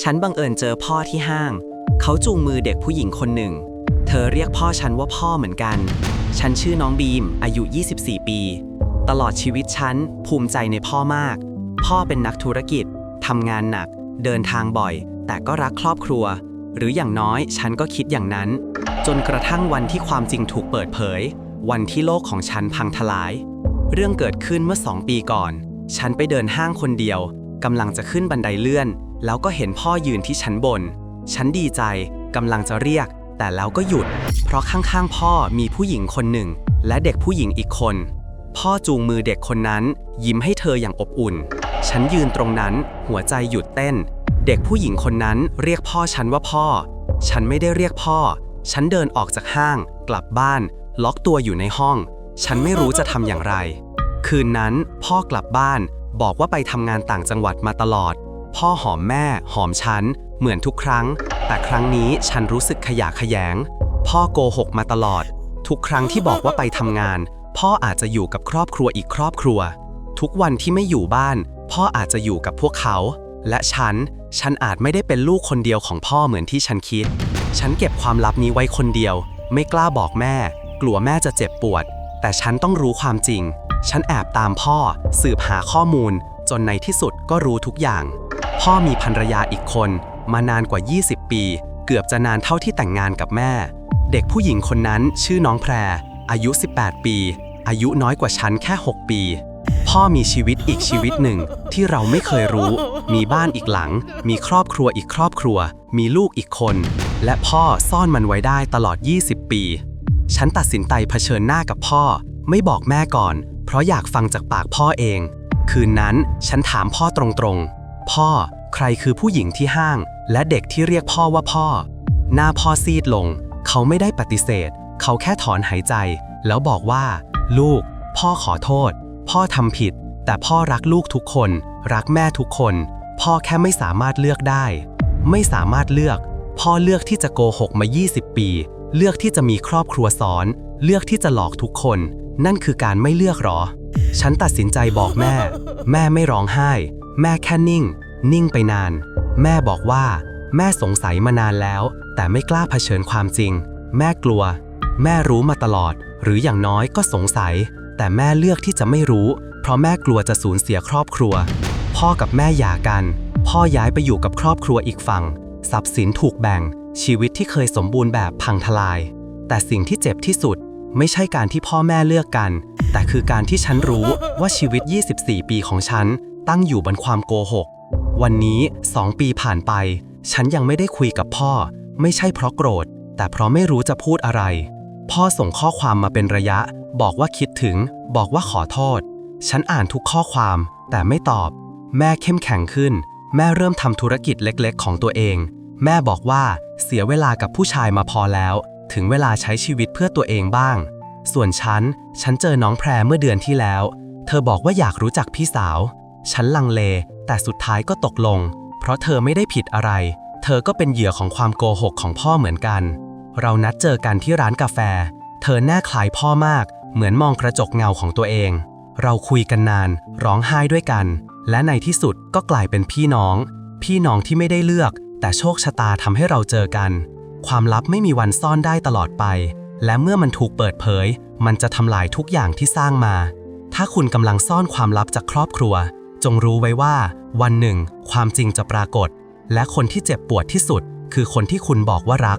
ฉันบังเอิญเจอพ่อที่ห้าง เขาจูงมือเด็กผู้หญิงคนหนึ่ง เธอเรียกพ่อฉันว่าพ่อเหมือนกัน ฉันชื่อน้องบีม อายุ 24 ปี ตลอดชีวิตฉันภูมิใจในพ่อมาก พ่อเป็นนักธุรกิจ ทำงานหนัก เดินทางบ่อย แต่ก็รักครอบครัว หรืออย่างน้อยฉันก็คิดอย่างนั้น จนกระทั่งวันที่ความจริงถูกเปิดเผย วันที่โลกของฉันพังทลาย เรื่องเกิดขึ้นเมื่อสองปีก่อน ฉันไปเดินห้างคนเดียวกำลังจะขึ้นบันไดเลื่อน แล้วก็เห็นพ่อยืนที่ชั้นบน ฉันดีใจกำลังจะเรียก แต่แล้วก็หยุด เพราะข้างๆ พ่อมีผู้หญิงคนหนึ่ง และเด็กผู้หญิงอีกคน พ่อจูงมือเด็กคนนั้น ยิ้มให้เธออย่างอบอุ่น ฉันยืนตรงนั้น หัวใจหยุดเต้น เด็กผู้หญิงคนนั้นเรียกพ่อฉันว่าพ่อ ฉันไม่ได้เรียกพ่อ ฉันเดินออกจากห้าง กลับบ้าน ล็อกตัวอยู่ในห้อง ฉันไม่รู้จะทำอย่างไร คืนนั้นพ่อกลับบ้านบอกว่าไปทำงานต่างจังหวัดมาตลอด พ่อหอมแม่ หอมฉัน เหมือนทุกครั้ง แต่ครั้งนี้ฉันรู้สึกขยะแขยง พ่อโกหกมาตลอด ทุกครั้งที่บอกว่าไปทำงาน พ่ออาจจะอยู่กับครอบครัวอีกครอบครัว ทุกวันที่ไม่อยู่บ้าน พ่ออาจจะอยู่กับพวกเขา และฉัน ฉันอาจไม่ได้เป็นลูกคนเดียวของพ่อเหมือนที่ฉันคิด ฉันเก็บความลับนี้ไว้คนเดียว ไม่กล้าบอกแม่ กลัวแม่จะเจ็บปวด แต่ฉันต้องรู้ความจริง ฉันแอบตามพ่อ สืบหาข้อมูล จนในที่สุดก็รู้ทุกอย่าง พ่อมีภรรยาอีกคน มานานกว่า 20 ปี เกือบจะนานเท่าที่แต่งงานกับแม่ เด็กผู้หญิงคนนั้นชื่อน้องแพร อายุ 18 ปี อายุน้อยกว่าฉันแค่ 6 ปี พ่อมีชีวิตอีกชีวิตหนึ่งที่เราไม่เคยรู้ มีบ้านอีกหลัง มีครอบครัวอีกครอบครัว มีลูกอีกคน และพ่อซ่อนมันไว้ได้ตลอด 20 ปี ฉันตัดสินใจเผชิญหน้ากับพ่อ ไม่บอกแม่ก่อน เพราะอยากฟังจากปากพ่อเอง คืนนั้นฉันถามพ่อตรงๆ พ่อ ใครคือผู้หญิงที่ห้าง และเด็กที่เรียกพ่อว่าพ่อ หน้าพ่อซีดลง เขาไม่ได้ปฏิเสธ เขาแค่ถอนหายใจ แล้วบอกว่า ลูก พ่อขอโทษ พ่อทำผิด แต่พ่อรักลูกทุกคน รักแม่ทุกคน พ่อแค่ไม่สามารถเลือกได้ ไม่สามารถเลือก พ่อเลือกที่จะโกหกมา 20 ปี เลือกที่จะมีครอบครัวซ้อน เลือกที่จะหลอกทุกคน นั่นคือการไม่เลือกหรอ ฉันตัดสินใจบอกแม่ แม่ไม่ร้องไห้ แม่แค่นิ่ง นิ่งไปนาน แม่บอกว่า แม่สงสัยมานานแล้ว แต่ไม่กล้าเผชิญความจริง แม่กลัว แม่รู้มาตลอด หรืออย่างน้อยก็สงสัย แต่แม่เลือกที่จะไม่รู้ เพราะแม่กลัวจะสูญเสียครอบครัว พ่อกับแม่หย่ากัน พ่อย้ายไปอยู่กับครอบครัวอีกฝั่ง ทรัพย์สินถูกแบ่ง ชีวิตที่เคยสมบูรณ์แบบพังทลาย แต่สิ่งที่เจ็บที่สุด ไม่ใช่การที่พ่อแม่เลือกกัน แต่คือการที่ฉันรู้ว่าชีวิต 24 ปีของฉันตั้งอยู่บนความโกหก วันนี้ 2 ปีผ่านไป ฉันยังไม่ได้คุยกับพ่อ ไม่ใช่เพราะโกรธ แต่เพราะไม่รู้จะพูดอะไร พ่อส่งข้อความมาเป็นระยะ บอกว่าคิดถึง บอกว่าขอโทษ ฉันอ่านทุกข้อความ แต่ไม่ตอบ แม่เข้มแข็งขึ้น แม่เริ่มทำธุรกิจเล็กๆ ของตัวเอง แม่บอกว่าเสียเวลากับผู้ชายมาพอแล้ว ถึงเวลาใช้ชีวิตเพื่อตัวเองบ้าง ส่วนฉัน ฉันเจอน้องแพรเมื่อเดือนที่แล้ว เธอบอกว่าอยากรู้จักพี่สาว ฉันลังเล แต่สุดท้ายก็ตกลง เพราะเธอไม่ได้ผิดอะไร เธอก็เป็นเหยื่อของความโกหกของพ่อเหมือนกัน เรานัดเจอกันที่ร้านกาแฟ เธอแน่คล้ายพ่อมาก เหมือนมองกระจกเงาของตัวเอง เราคุยกันนาน ร้องไห้ด้วยกัน และในที่สุดก็กลายเป็นพี่น้อง พี่น้องที่ไม่ได้เลือก แต่โชคชะตาทำให้เราเจอกัน ความลับไม่มีวันซ่อนได้ตลอดไป และเมื่อมันถูกเปิดเผย มันจะทำลายทุกอย่างที่สร้างมา ถ้าคุณกำลังซ่อนความลับจากครอบครัว จงรู้ไว้ว่า วันหนึ่ง ความจริงจะปรากฏ และคนที่เจ็บปวดที่สุด คือคนที่คุณบอกว่ารัก